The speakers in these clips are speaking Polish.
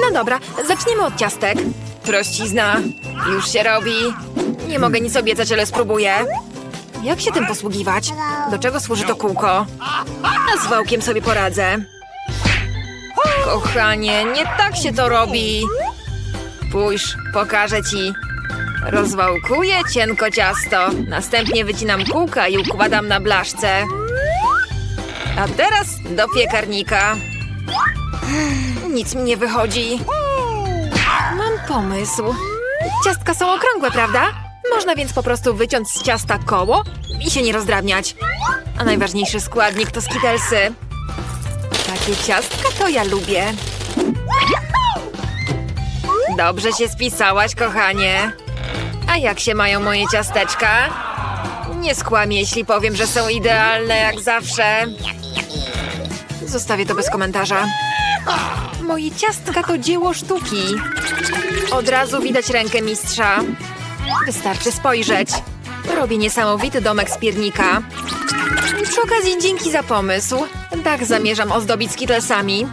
No dobra, zaczniemy od ciastek. Prościzna. Już się robi. Nie mogę nic obiecać, ale spróbuję. Jak się tym posługiwać? Do czego służy to kółko? A z wałkiem sobie poradzę. Kochanie, nie tak się to robi. Spójrz, pokażę ci. Rozwałkuję cienko ciasto. Następnie wycinam kółka i układam na blaszce. A teraz do piekarnika. Nic mi nie wychodzi. Mam pomysł. Ciastka są okrągłe, prawda? Można więc po prostu wyciąć z ciasta koło i się nie rozdrabniać. A najważniejszy składnik to skitelsy. Takie ciastka to ja lubię. Dobrze się spisałaś, kochanie. A jak się mają moje ciasteczka? Nie skłamię, jeśli powiem, że są idealne jak zawsze. Zostawię to bez komentarza. Moje ciastka to dzieło sztuki. Od razu widać rękę mistrza. Wystarczy spojrzeć. Robię niesamowity domek z piernika. Przy okazji dzięki za pomysł. Tak zamierzam ozdobić skittlesami.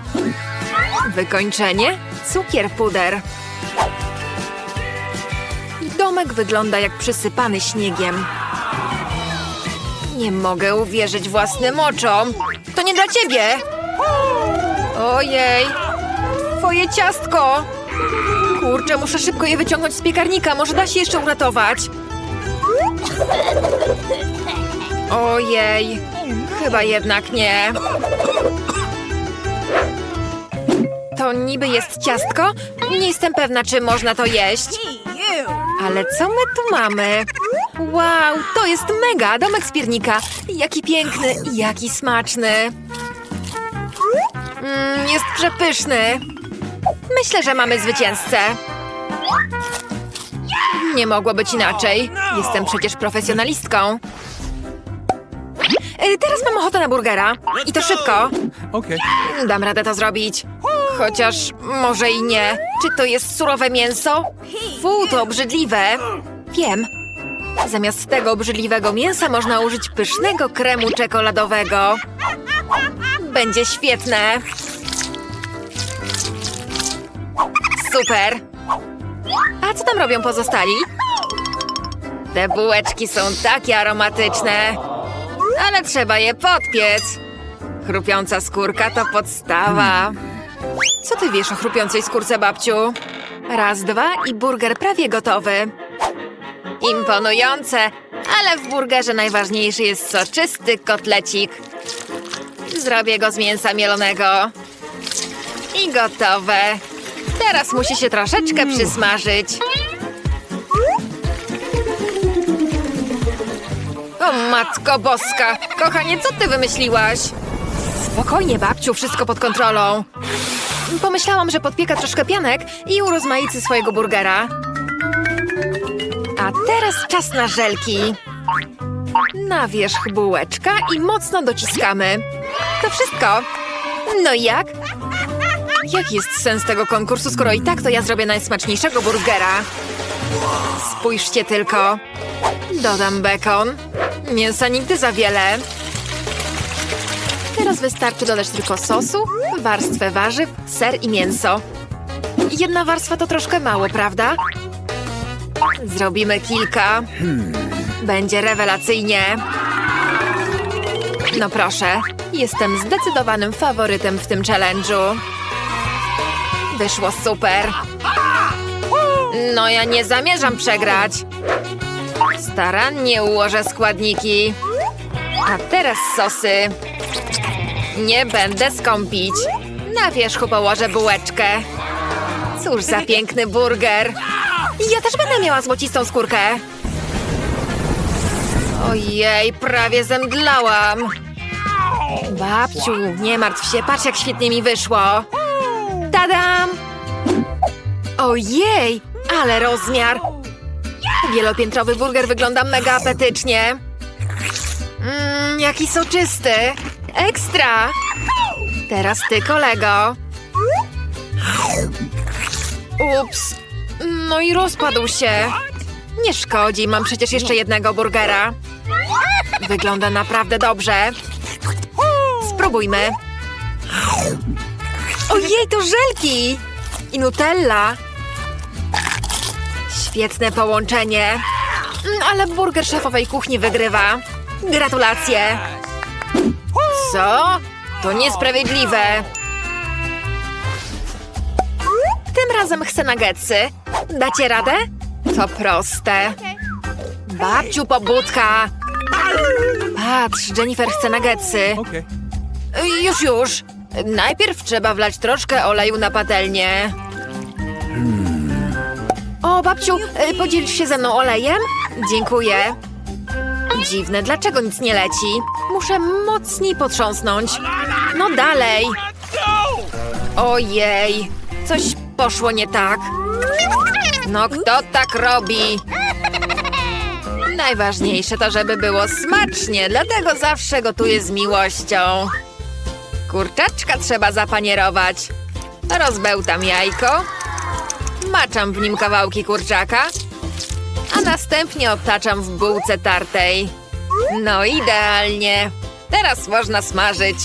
Wykończenie? Cukier puder. Domek wygląda jak przysypany śniegiem. Nie mogę uwierzyć własnym oczom. To nie dla ciebie! Ojej! Twoje ciastko! Kurczę, muszę szybko je wyciągnąć z piekarnika. Może da się jeszcze uratować. Ojej! Chyba jednak nie. To niby jest ciastko? Nie jestem pewna, czy można to jeść. Ale co my tu mamy? Wow, to jest mega! Domek z piernika. Jaki piękny jaki smaczny. Mm, jest przepyszny. Myślę, że mamy zwycięzcę. Nie mogło być inaczej. Jestem przecież profesjonalistką. E, Teraz mam ochotę na burgera. I to szybko. Dam radę to zrobić. Chociaż może i nie. Czy to jest surowe mięso? Fu, to obrzydliwe. Wiem. Zamiast tego obrzydliwego mięsa można użyć pysznego kremu czekoladowego. Będzie świetne. Super. A co tam robią pozostali? Te bułeczki są takie aromatyczne. Ale trzeba je podpiec. Chrupiąca skórka to podstawa. Co ty wiesz o chrupiącej skórce, babciu? Raz, dwa i burger prawie gotowy. Imponujące, ale w burgerze najważniejszy jest soczysty kotlecik. Zrobię go z mięsa mielonego. I gotowe. Teraz musi się troszeczkę przysmażyć. O matko boska! Kochanie, co ty wymyśliłaś? Spokojnie, babciu, wszystko pod kontrolą. Pomyślałam, że podpieka troszkę pianek i urozmaicy swojego burgera. A teraz czas na żelki. Na wierzch bułeczka i mocno dociskamy. To wszystko. No i jak? Jaki jest sens tego konkursu, skoro i tak to ja zrobię najsmaczniejszego burgera? Spójrzcie tylko. Dodam bekon. Mięsa nigdy za wiele. Teraz wystarczy dodać tylko sosu, warstwę warzyw, ser i mięso. Jedna warstwa to troszkę mało, prawda? Zrobimy kilka. Będzie rewelacyjnie. No proszę, jestem zdecydowanym faworytem w tym challenge'u. Wyszło super. No ja nie zamierzam przegrać. Starannie ułożę składniki. A teraz sosy. Nie będę skąpić. Na wierzchu położę bułeczkę. Cóż za piękny burger. Ja też będę miała złocistą skórkę. Ojej, prawie zemdlałam. Babciu, nie martw się, patrz jak świetnie mi wyszło. Tadam! Ojej, ale rozmiar. Wielopiętrowy burger wygląda mega apetycznie. Mmm, jaki soczysty. Ekstra! Teraz ty, kolego. Ups. No i rozpadł się. Nie szkodzi, mam przecież jeszcze jednego burgera. Wygląda naprawdę dobrze. Spróbujmy. Ojej, to żelki! i Nutella. Świetne połączenie. Mm, Ale burger szefowej kuchni wygrywa. Gratulacje. Co? To niesprawiedliwe. Tym razem chcę nuggetsy. Dacie radę? To proste. Babciu pobudka. Patrz, Jennifer chce nuggetsy. Już, już. Najpierw trzeba wlać troszkę oleju na patelnię. O, babciu, y, podzielisz się ze mną olejem? Dziękuję. Dziwne, dlaczego nic nie leci? Muszę mocniej potrząsnąć. No dalej. Ojej, coś poszło nie tak. No kto tak robi? Najważniejsze to, żeby było smacznie, dlatego zawsze gotuję z miłością. Kurczaczka trzeba zapanierować. Rozbełtam jajko, maczam w nim kawałki kurczaka, a następnie obtaczam w bułce tartej. No idealnie. Teraz można smażyć.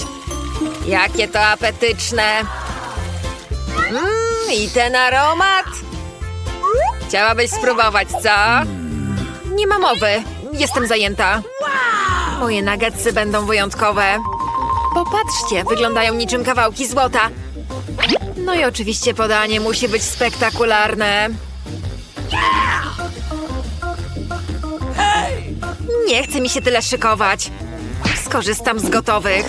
Jakie to apetyczne. Mmm, i ten aromat. Chciałabyś spróbować, co? Nie ma mowy. Jestem zajęta. Moje nuggetsy będą wyjątkowe. Popatrzcie, wyglądają niczym kawałki złota. No i oczywiście podanie musi być spektakularne. Nie chce mi się tyle szykować. Skorzystam z gotowych.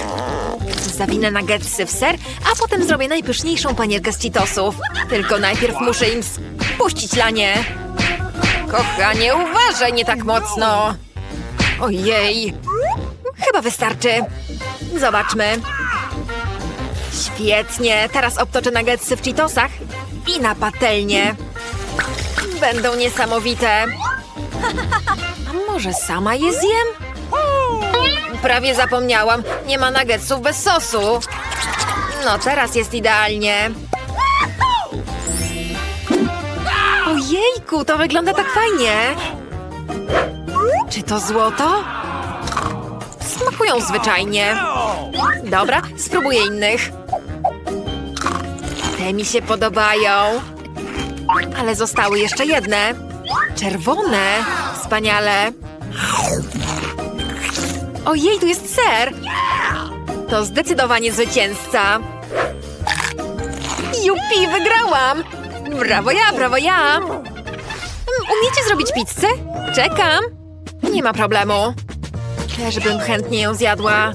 Zawinę nuggetsy w ser, a potem zrobię najpyszniejszą panierkę z Cheetosów. Tylko najpierw muszę im spuścić lanie. Kochanie, uważaj nie tak mocno. Ojej. Chyba wystarczy. Zobaczmy. Świetnie. Teraz obtoczę nuggetsy w Cheetosach i na patelnię. Będą niesamowite. A może sama je zjem? Prawie zapomniałam. Nie ma nuggetsów bez sosu. No, teraz jest idealnie. Ojejku, to wygląda tak fajnie. Czy to złoto? Smakują zwyczajnie. Dobra, spróbuję innych. Te mi się podobają. Ale zostały jeszcze jedne. Czerwone. Wspaniale. Ojej, tu jest ser. To zdecydowanie zwycięzca. Jupi, wygrałam! Brawo ja, brawo ja! Umiecie zrobić pizzę? Czekam. Nie ma problemu. Też bym chętnie ją zjadła.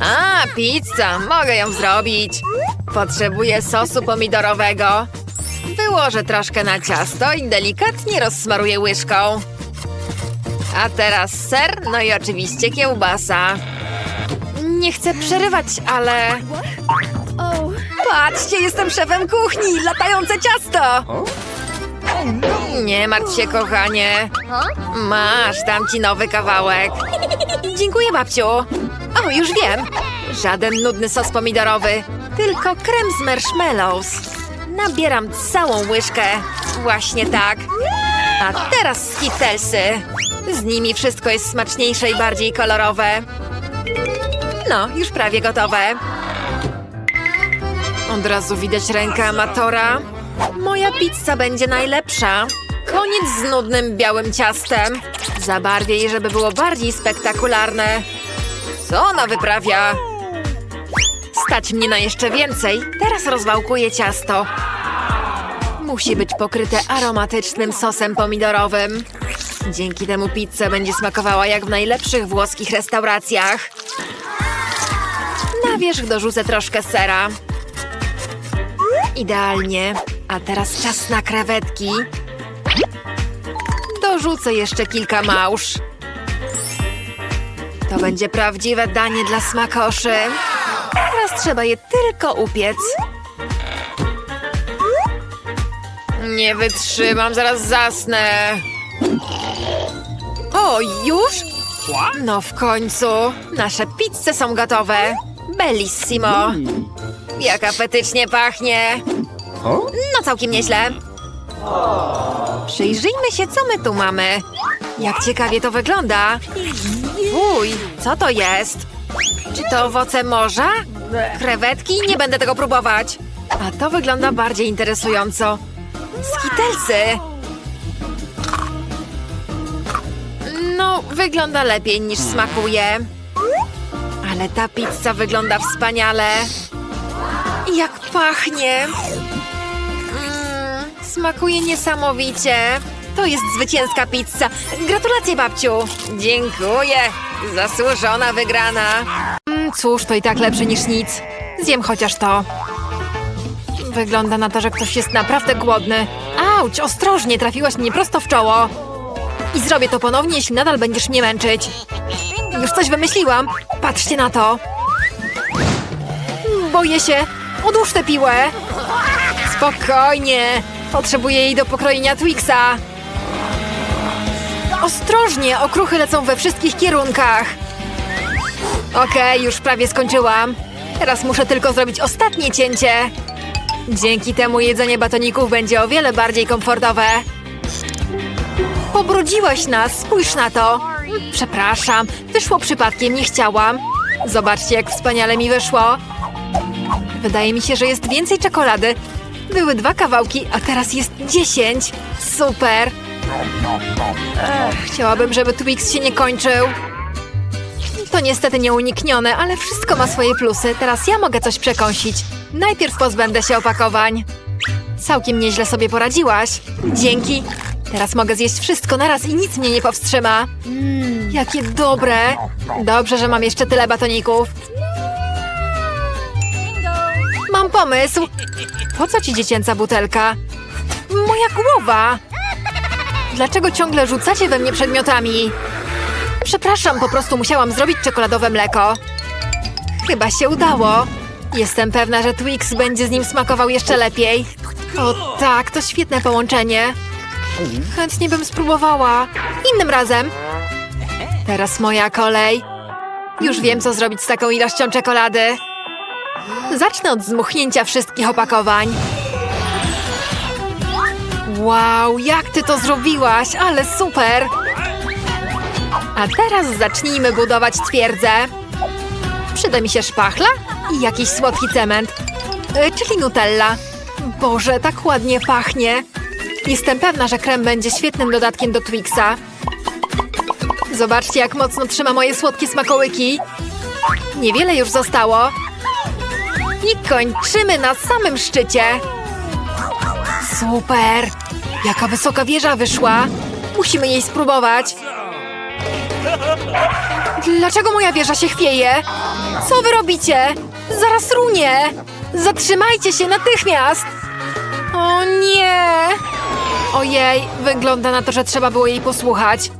A, pizza! Mogę ją zrobić. Potrzebuję sosu pomidorowego. Wyłożę troszkę na ciasto i delikatnie rozsmaruję łyżką. A teraz ser, no i oczywiście kiełbasa. Nie chcę przerywać, ale... Patrzcie, jestem szefem kuchni! Latające ciasto! Nie martw się, kochanie. Masz, dam ci nowy kawałek. Dziękuję, babciu. O, już wiem. Żaden nudny sos pomidorowy, tylko krem z marshmallows. Nabieram całą łyżkę. Właśnie tak. A teraz skittlesy. Z nimi wszystko jest smaczniejsze i bardziej kolorowe. No, już prawie gotowe. Od razu widać rękę amatora. Moja pizza będzie najlepsza. Koniec z nudnym białym ciastem. Zabarwię je, żeby było bardziej spektakularne. Co ona wyprawia? Stać mnie na jeszcze więcej. Teraz rozwałkuję ciasto. Musi być pokryte aromatycznym sosem pomidorowym. Dzięki temu pizza będzie smakowała jak w najlepszych włoskich restauracjach. Na wierzch dorzucę troszkę sera. Idealnie. A teraz czas na krewetki. Dorzucę jeszcze kilka małż. To będzie prawdziwe danie dla smakoszy. Teraz trzeba je tylko upiec. Nie wytrzymam, zaraz zasnę. O, już? No w końcu. Nasze pizze są gotowe. Bellissimo. Jak apetycznie pachnie. No całkiem nieźle. Przyjrzyjmy się, co my tu mamy. Jak ciekawie to wygląda. Uj, co to jest? Czy to owoce morza? Krewetki? Nie będę tego próbować. A to wygląda bardziej interesująco. Skitelsy! No, wygląda lepiej niż smakuje. Ale ta pizza wygląda wspaniale. Jak pachnie! Mm, smakuje niesamowicie. To jest zwycięska pizza. Gratulacje, babciu! Dziękuję! Zasłużona wygrana. Mm, cóż, to i tak lepsze niż nic. Zjem chociaż to. Wygląda na to, że ktoś jest naprawdę głodny. Auć, ostrożnie, trafiłaś mnie prosto w czoło. I zrobię to ponownie, jeśli nadal będziesz mnie męczyć. Już coś wymyśliłam. Patrzcie na to. Boję się. Odłóż tę piłę. Spokojnie. Potrzebuję jej do pokrojenia Twixa. Ostrożnie, okruchy lecą we wszystkich kierunkach. Okej, już prawie skończyłam. Teraz muszę tylko zrobić ostatnie cięcie. Dzięki temu jedzenie batoników będzie o wiele bardziej komfortowe. Pobrudziłaś nas, spójrz na to. Przepraszam, wyszło przypadkiem, nie chciałam. Zobaczcie, jak wspaniale mi wyszło. Wydaje mi się, że jest więcej czekolady. Były dwa kawałki, a teraz jest dziesięć. Super. Ech, chciałabym, żeby Twix się nie kończył. To niestety nieuniknione, ale wszystko ma swoje plusy. Teraz ja mogę coś przekąsić. Najpierw pozbędę się opakowań. Całkiem nieźle sobie poradziłaś. Dzięki. Teraz mogę zjeść wszystko naraz i nic mnie nie powstrzyma. Jakie dobre. Dobrze, że mam jeszcze tyle batoników. Mam pomysł. Po co ci dziecięca butelka? Moja głowa. Dlaczego ciągle rzucacie we mnie przedmiotami? Przepraszam, po prostu musiałam zrobić czekoladowe mleko. Chyba się udało. Jestem pewna, że Twix będzie z nim smakował jeszcze lepiej. O tak, to świetne połączenie. Chętnie bym spróbowała. Innym razem. Teraz moja kolej. Już wiem, co zrobić z taką ilością czekolady. Zacznę od zmuchnięcia wszystkich opakowań. Wow, jak ty to zrobiłaś, ale super! A teraz zacznijmy budować twierdzę. Przyda mi się szpachla i jakiś słodki cement. E, czyli Nutella. Boże, tak ładnie pachnie. Jestem pewna, że krem będzie świetnym dodatkiem do Twixa. Zobaczcie, jak mocno trzyma moje słodkie smakołyki. Niewiele już zostało. I kończymy na samym szczycie. Super! Jaka wysoka wieża wyszła. Musimy jej spróbować. Dlaczego moja wieża się chwieje? Co wy robicie? Zaraz runie! Zatrzymajcie się natychmiast! O nie! Ojej, wygląda na to, że trzeba było jej posłuchać.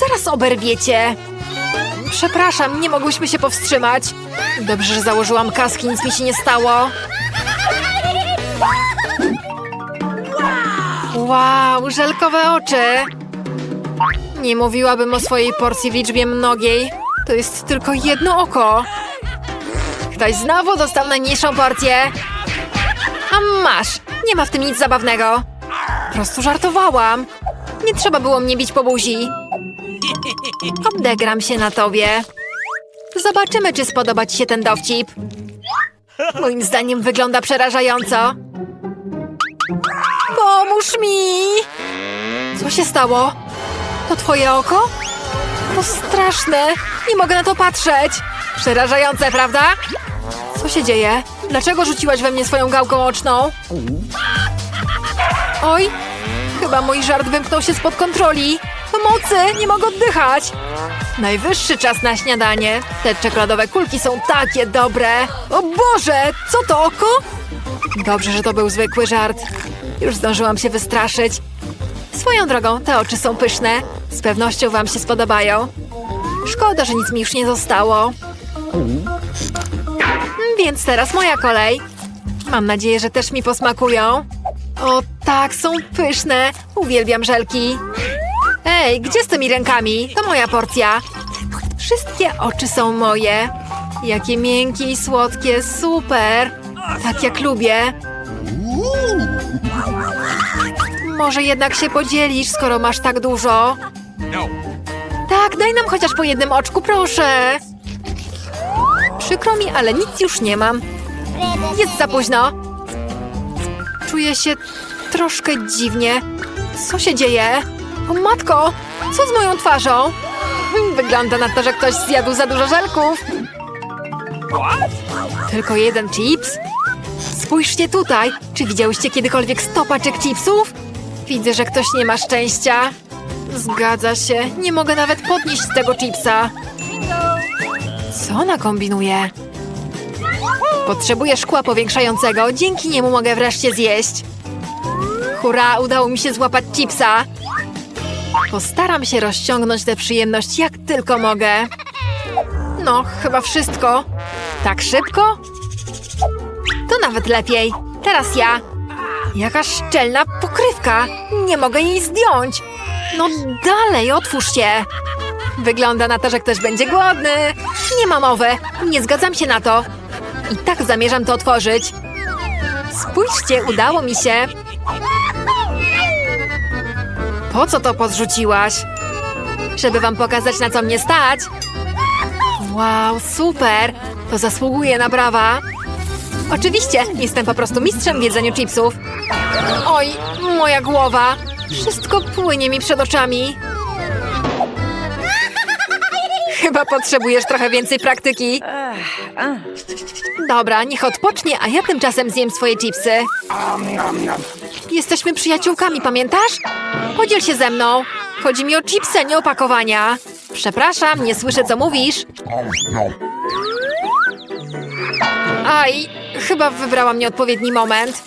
Zaraz oberwiecie. Przepraszam, nie mogłyśmy się powstrzymać. Dobrze, że założyłam kaski, nic mi się nie stało. Wow, żelkowe oczy. Nie mówiłabym o swojej porcji w liczbie mnogiej. To jest tylko jedno oko. Ktoś znowu dostał najmniejszą porcję. A masz, nie ma w tym nic zabawnego. Prostu żartowałam. Nie trzeba było mnie bić po buzi. Odegram się na tobie. Zobaczymy, czy spodoba ci się ten dowcip. Moim zdaniem wygląda przerażająco. Pomóż mi! Co się stało? To twoje oko? To straszne! Nie mogę na to patrzeć! Przerażające, prawda? Co się dzieje? Dlaczego rzuciłaś we mnie swoją gałką oczną? Oj! Chyba mój żart wymknął się spod kontroli. Pomocy! Nie mogę oddychać! Najwyższy czas na śniadanie. Te czekoladowe kulki są takie dobre. O Boże! Co to oko? Dobrze, że to był zwykły żart. Już zdążyłam się wystraszyć. Swoją drogą, te oczy są pyszne. Z pewnością wam się spodobają. Szkoda, że nic mi już nie zostało. Więc teraz moja kolej. Mam nadzieję, że też mi posmakują. O tak, są pyszne. Uwielbiam żelki. Ej, gdzie z tymi rękami? To moja porcja. Wszystkie oczy są moje. Jakie miękkie i słodkie, super. Tak jak lubię. Może jednak się podzielisz, skoro masz tak dużo. Tak, daj nam chociaż po jednym oczku, proszę. Przykro mi, ale nic już nie mam. Jest za późno. Czuję się troszkę dziwnie. Co się dzieje? O matko, co z moją twarzą? Wygląda na to, że ktoś zjadł za dużo żelków. Tylko jeden chips? Spójrzcie tutaj. Czy widziałyście kiedykolwiek sto paczek chipsów? Widzę, że ktoś nie ma szczęścia. Zgadza się. Nie mogę nawet podnieść tego chipsa. Co ona kombinuje? Potrzebuję szkła powiększającego. Dzięki niemu mogę wreszcie zjeść. Hurra, udało mi się złapać chipsa. Postaram się rozciągnąć tę przyjemność jak tylko mogę. No, chyba wszystko. Tak szybko? To nawet lepiej. Teraz ja. Jaka szczelna pokrywka. Nie mogę jej zdjąć. No dalej, otwórz się. Wygląda na to, że ktoś będzie głodny. Nie ma mowy. Nie zgadzam się na to. I tak zamierzam to otworzyć. Spójrzcie, udało mi się. Po co to podrzuciłaś? Żeby wam pokazać, na co mnie stać. Wow, super! To zasługuje na brawa. Oczywiście, jestem po prostu mistrzem w jedzeniu chipsów. Oj, moja głowa. Wszystko płynie mi przed oczami. Chyba potrzebujesz trochę więcej praktyki. Dobra, niech odpocznie, a ja tymczasem zjem swoje chipsy. Jesteśmy przyjaciółkami, pamiętasz? Podziel się ze mną. Chodzi mi o chipsy, nie opakowania. Przepraszam, nie słyszę, co mówisz. Aj, chyba wybrałam nieodpowiedni moment.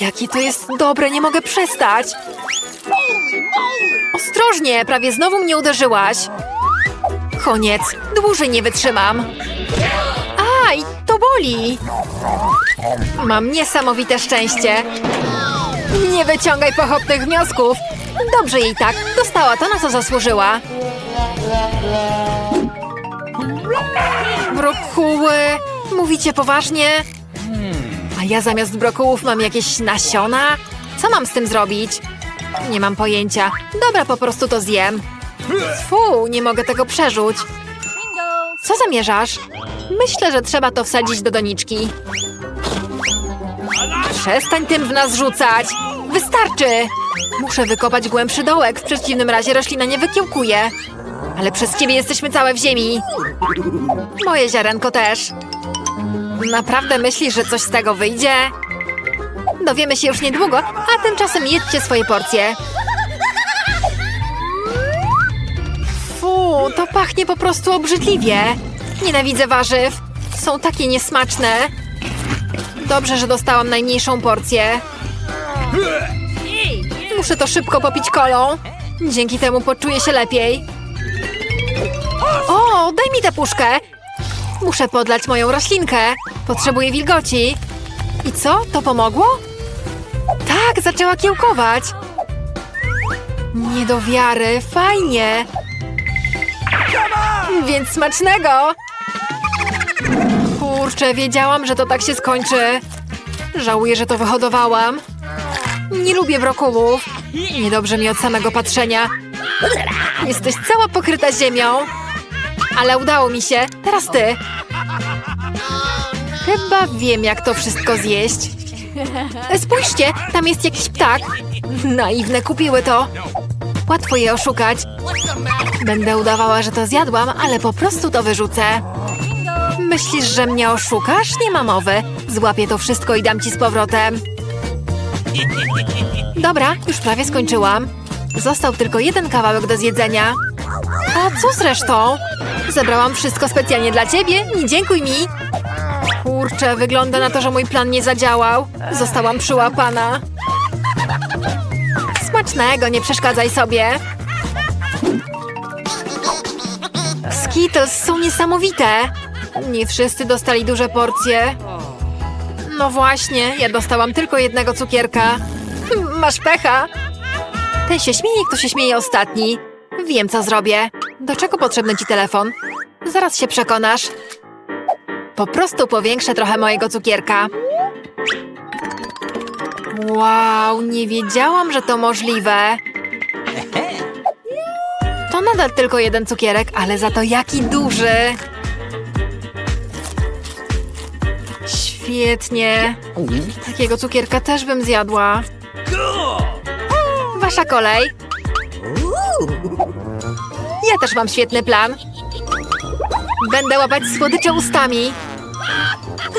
Jaki to jest dobre, nie mogę przestać. Ostrożnie, prawie znowu mnie uderzyłaś. Koniec, dłużej nie wytrzymam. Aj, to boli. Mam niesamowite szczęście. Nie wyciągaj pochopnych wniosków. Dobrze jej tak, dostała to, na co zasłużyła. Brokuły, mówicie poważnie? A ja zamiast brokułów mam jakieś nasiona? Co mam z tym zrobić? Nie mam pojęcia. Dobra, po prostu to zjem. Fu, nie mogę tego przerzuć. Co zamierzasz? Myślę, że trzeba to wsadzić do doniczki. Przestań tym w nas rzucać! Wystarczy! Muszę wykopać głębszy dołek, w przeciwnym razie roślina nie wykiełkuje. Ale przez ciebie jesteśmy całe w ziemi. Moje ziarenko też. Naprawdę myślisz, że coś z tego wyjdzie? Dowiemy się już niedługo, a tymczasem jedźcie swoje porcje. To pachnie po prostu obrzydliwie. Nienawidzę warzyw. Są takie niesmaczne. Dobrze, że dostałam najmniejszą porcję. Muszę to szybko popić kolą. Dzięki temu poczuję się lepiej. O, daj mi tę puszkę. Muszę podlać moją roślinkę. Potrzebuję wilgoci. I co? To pomogło? Tak, zaczęła kiełkować. Nie do wiary, fajnie. Więc smacznego! Kurczę, wiedziałam, że to tak się skończy. Żałuję, że to wyhodowałam. Nie lubię brokułów. Niedobrze mi od samego patrzenia. Jesteś cała pokryta ziemią. Ale udało mi się. Teraz ty. Chyba wiem, jak to wszystko zjeść. Spójrzcie, tam jest jakiś ptak. Naiwne kupiły to. Łatwo je oszukać. Będę udawała, że to zjadłam, ale po prostu to wyrzucę. Myślisz, że mnie oszukasz? Nie ma mowy. Złapię to wszystko i dam ci z powrotem. Dobra, już prawie skończyłam. Został tylko jeden kawałek do zjedzenia. A co z resztą? Zebrałam wszystko specjalnie dla ciebie. Nie dziękuj mi. Kurczę, wygląda na to, że mój plan nie zadziałał. Zostałam przyłapana. Smacznego, nie przeszkadzaj sobie. Skittles są niesamowite. Nie wszyscy dostali duże porcje. No właśnie, ja dostałam tylko jednego cukierka. Masz pecha. Ten się śmieje, kto się śmieje ostatni. Wiem, co zrobię. Do czego potrzebny ci telefon? Zaraz się przekonasz. Po prostu powiększę trochę mojego cukierka. Wow, nie wiedziałam, że to możliwe. To nadal tylko jeden cukierek, ale za to jaki duży. Świetnie. Takiego cukierka też bym zjadła. Wasza kolej. Ja też mam świetny plan. Będę łapać słodycze ustami.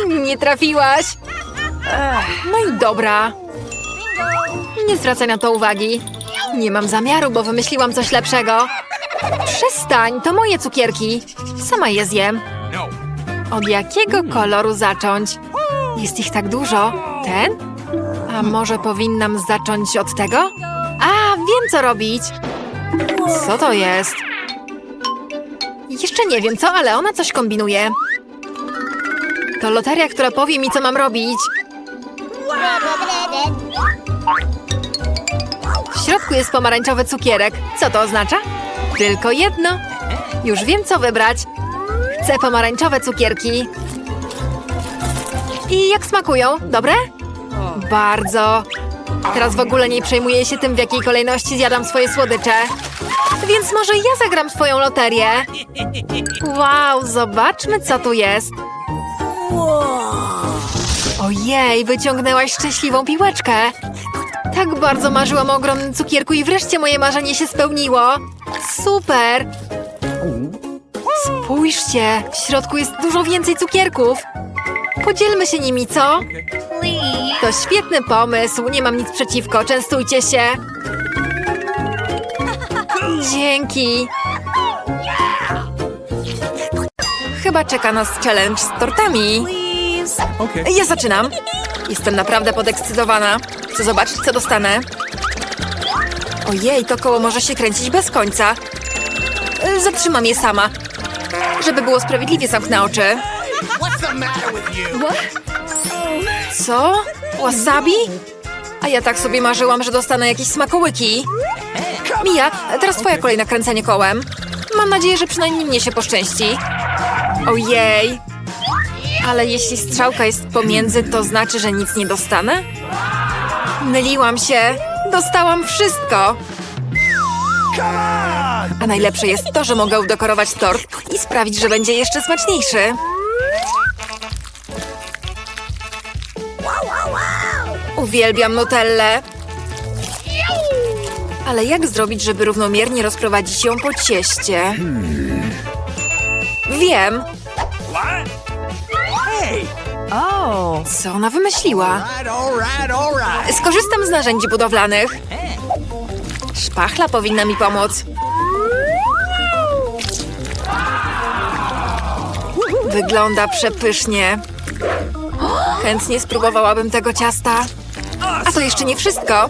Nie trafiłaś. No i dobra. Nie zwracaj na to uwagi. Nie mam zamiaru, bo wymyśliłam coś lepszego. Przestań, to moje cukierki. Sama je zjem. Od jakiego koloru zacząć? Jest ich tak dużo. Ten? A może powinnam zacząć od tego? A, wiem co robić. Co to jest? Jeszcze nie wiem co, ale ona coś kombinuje. To loteria, która powie mi, co mam robić. W środku jest pomarańczowy cukierek. Co to oznacza? Tylko jedno. Już wiem, co wybrać. Chcę pomarańczowe cukierki. I jak smakują? Dobre? Bardzo. Teraz w ogóle nie przejmuję się tym, w jakiej kolejności zjadam swoje słodycze. Więc może ja zagram w twoją loterię. Wow, zobaczmy, co tu jest. Ojej, wyciągnęłaś szczęśliwą piłeczkę. Tak bardzo marzyłam o ogromnym cukierku i wreszcie moje marzenie się spełniło. Super! Spójrzcie, w środku jest dużo więcej cukierków. Podzielmy się nimi, co? To świetny pomysł, nie mam nic przeciwko, częstujcie się. Dzięki. Chyba czeka nas challenge z tortami. Okay. Ja zaczynam. Jestem naprawdę podekscytowana. Chcę zobaczyć, co dostanę. Ojej, to koło może się kręcić bez końca. Zatrzymam je sama. Żeby było sprawiedliwie, zamknę oczy. Co? Wasabi? A ja tak sobie marzyłam, że dostanę jakieś smakołyki. Mija, teraz twoja kolej na kręcenie kołem. Mam nadzieję, że przynajmniej mnie się poszczęści. Ojej. Ale jeśli strzałka jest pomiędzy, to znaczy, że nic nie dostanę? Myliłam się. Dostałam wszystko. A najlepsze jest to, że mogę udekorować tort i sprawić, że będzie jeszcze smaczniejszy. Uwielbiam nutellę. Ale jak zrobić, żeby równomiernie rozprowadzić ją po cieście? Wiem. Hey! Co ona wymyśliła? Right, all right, all right. Skorzystam z narzędzi budowlanych. Szpachla powinna mi pomóc. Wygląda przepysznie. Chętnie spróbowałabym tego ciasta. A to jeszcze nie wszystko.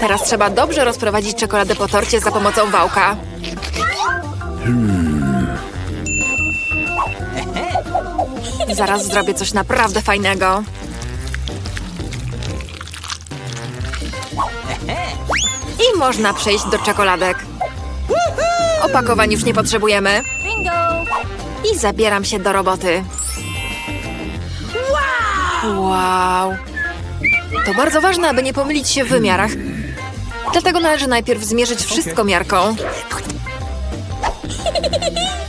Teraz trzeba dobrze rozprowadzić czekoladę po torcie za pomocą wałka. Zaraz zrobię coś naprawdę fajnego. I można przejść do czekoladek. Opakowań już nie potrzebujemy. I zabieram się do roboty. Wow! To bardzo ważne, aby nie pomylić się w wymiarach. Dlatego należy najpierw zmierzyć wszystko miarką.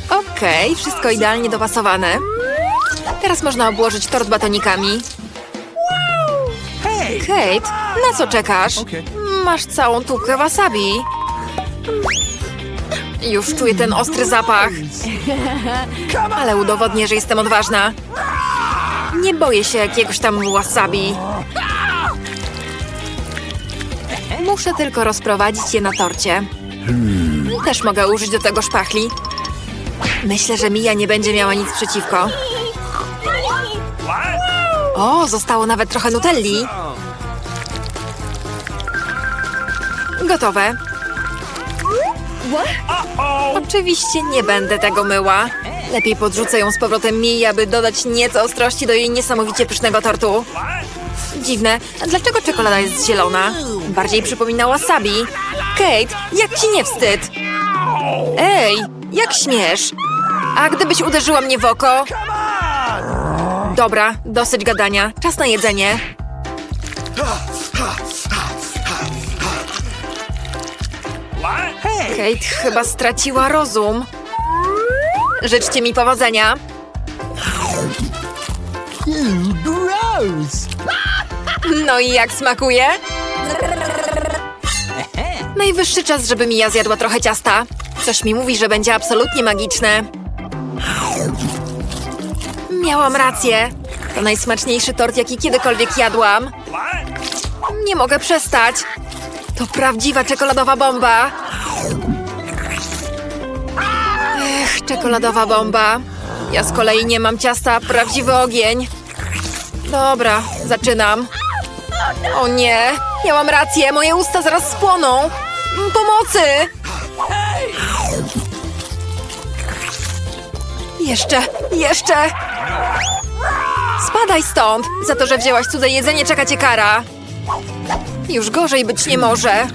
Okej, wszystko idealnie dopasowane. Teraz można obłożyć tort batonikami. Kate, na co czekasz? Masz całą tubkę wasabi. Już czuję ten ostry zapach. Ale udowodnię, że jestem odważna. Nie boję się jakiegoś tam wasabi. Muszę tylko rozprowadzić je na torcie. Też mogę użyć do tego szpachli. Myślę, że Mia nie będzie miała nic przeciwko. O, zostało nawet trochę nutelli. Gotowe. Oczywiście nie będę tego myła. Lepiej podrzucę ją z powrotem mi, aby dodać nieco ostrości do jej niesamowicie pysznego tortu. Dziwne, dlaczego czekolada jest zielona? Bardziej przypomina wasabi. Kate, jak ci nie wstyd? Ej, jak śmiesz? A gdybyś uderzyła mnie w oko? Dobra, dosyć gadania. Czas na jedzenie. Kate chyba straciła rozum. Życzcie mi powodzenia. No i jak smakuje? Najwyższy czas, żeby Mija zjadła trochę ciasta. Coś mi mówi, że będzie absolutnie magiczne. Miałam rację. To najsmaczniejszy tort, jaki kiedykolwiek jadłam. Nie mogę przestać. To prawdziwa czekoladowa bomba. Ech, czekoladowa bomba. Ja z kolei nie mam ciasta, prawdziwy ogień. Dobra, zaczynam. O nie, miałam rację, moje usta zaraz spłoną. Pomocy! Jeszcze, jeszcze! Spadaj stąd! Za to, że wzięłaś cudze jedzenie, czeka cię kara. Już gorzej być nie może.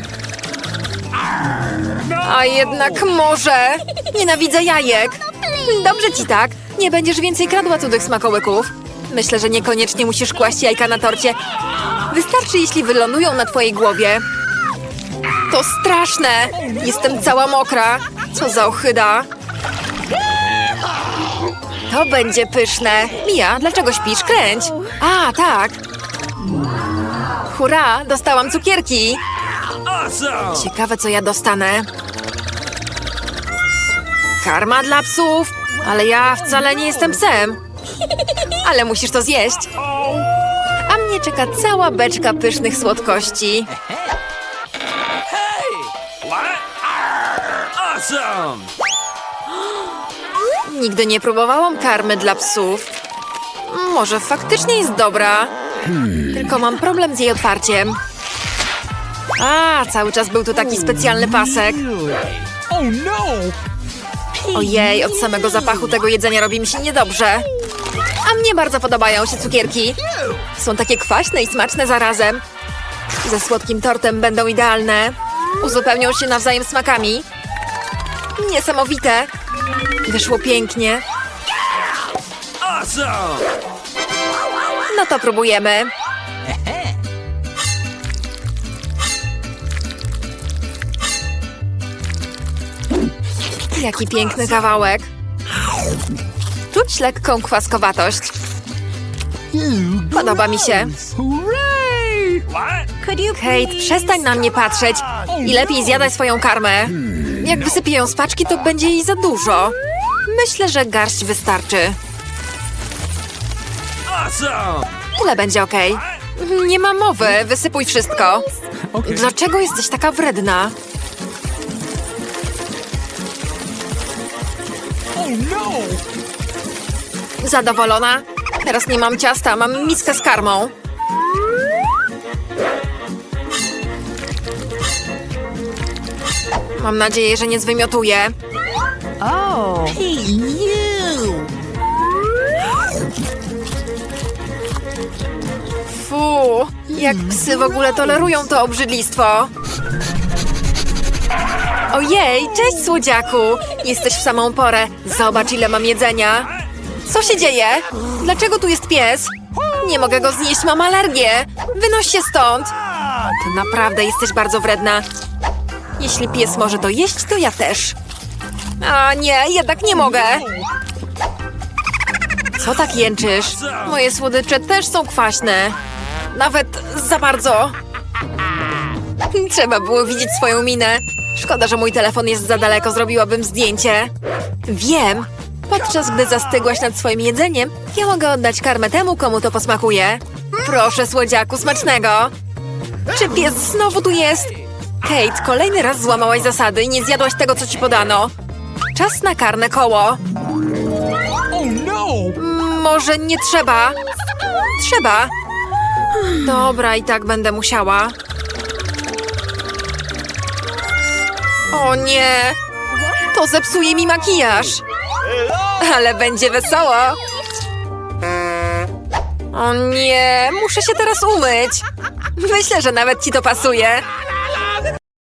A jednak może. Nienawidzę jajek. Dobrze ci tak. Nie będziesz więcej kradła cudzych smakołyków. Myślę, że niekoniecznie musisz kłaść jajka na torcie. Wystarczy, jeśli wylądują na twojej głowie. To straszne! Jestem cała mokra. Co za ochyda. To będzie pyszne. Mia, dlaczego śpisz? Kręć. A, tak. Hurra, dostałam cukierki. Ciekawe, co ja dostanę. Karma dla psów, ale ja wcale nie jestem psem. Ale musisz to zjeść. A mnie czeka cała beczka pysznych słodkości. Awesome. Nigdy nie próbowałam karmy dla psów. Może faktycznie jest dobra. Tylko mam problem z jej otwarciem. A, cały czas był tu taki specjalny pasek. Oh no. Ojej, od samego zapachu tego jedzenia robi mi się niedobrze. A mnie bardzo podobają się cukierki. Są takie kwaśne i smaczne zarazem. Ze słodkim tortem będą idealne. Uzupełnią się nawzajem smakami. Niesamowite. Wyszło pięknie. Awesome. No to próbujemy. Jaki piękny kawałek. Czuć lekką kwaskowatość. Podoba mi się. Kate, przestań na mnie patrzeć i lepiej zjadaj swoją karmę. Jak wysypię ją z paczki, to będzie jej za dużo. Myślę, że garść wystarczy. Tyle będzie ok. Nie ma mowy, wysypuj wszystko. Dlaczego jesteś taka wredna? Oh no. Zadowolona? Teraz nie mam ciasta, mam miskę z karmą. Mam nadzieję, że nie zwymiotuję. Hey you. Fu, jak psy w ogóle tolerują to obrzydlistwo. Ojej, cześć słodziaku! Jesteś w samą porę. Zobacz, ile mam jedzenia. Co się dzieje? Dlaczego tu jest pies? Nie mogę go znieść, mam alergię. Wynoś się stąd. Ty naprawdę jesteś bardzo wredna. Jeśli pies może to jeść, to ja też. A nie, jednak nie mogę. Co tak jęczysz? Moje słodycze też są kwaśne. Nawet za bardzo. Trzeba było widzieć swoją minę. Szkoda, że mój telefon jest za daleko, zrobiłabym zdjęcie. Wiem. Podczas gdy zastygłaś nad swoim jedzeniem, ja mogę oddać karmę temu, komu to posmakuje. Proszę, słodziaku, smacznego. Czy pies znowu tu jest? Kate, kolejny raz złamałaś zasady i nie zjadłaś tego, co ci podano. Czas na karne koło. Oh no. Mm, Może nie trzeba? Trzeba. Dobra, i tak będę musiała. O nie! To zepsuje mi makijaż. Ale będzie wesoło. O nie, muszę się teraz umyć. Myślę, że nawet ci to pasuje.